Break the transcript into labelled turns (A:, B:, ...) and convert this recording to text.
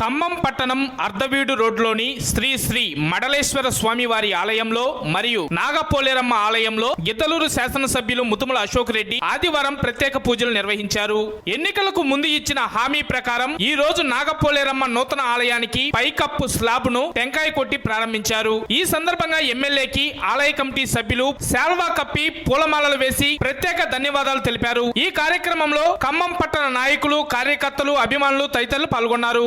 A: ఖమ్మం పట్టణం అర్ధవీడు రోడ్లోని శ్రీ శ్రీ మడలేశ్వర స్వామి వారి ఆలయంలో మరియు నాగపోలేరమ్మ ఆలయంలో గిద్దలూరు శాసనసభ్యులు ముతుముల అశోక్ రెడ్డి ఆదివారం ప్రత్యేక పూజలు నిర్వహించారు. ఎన్నికలకు ముందు ఇచ్చిన హామీ ప్రకారం ఈ రోజు నాగపోలేరమ్మ నూతన ఆలయానికి పైకప్పు స్లాబ్ను టెంకాయ కొట్టి ప్రారంభించారు. ఈ సందర్భంగా ఎమ్మెల్యేకి ఆలయ కమిటీ సభ్యులు శాల్వా కప్పి పూలమాలలు వేసి ప్రత్యేక ధన్యవాదాలు తెలిపారు. ఈ కార్యక్రమంలో ఖమ్మం పట్టణ నాయకులు కార్యకర్తలు అభిమానులు తదితరులు పాల్గొన్నారు.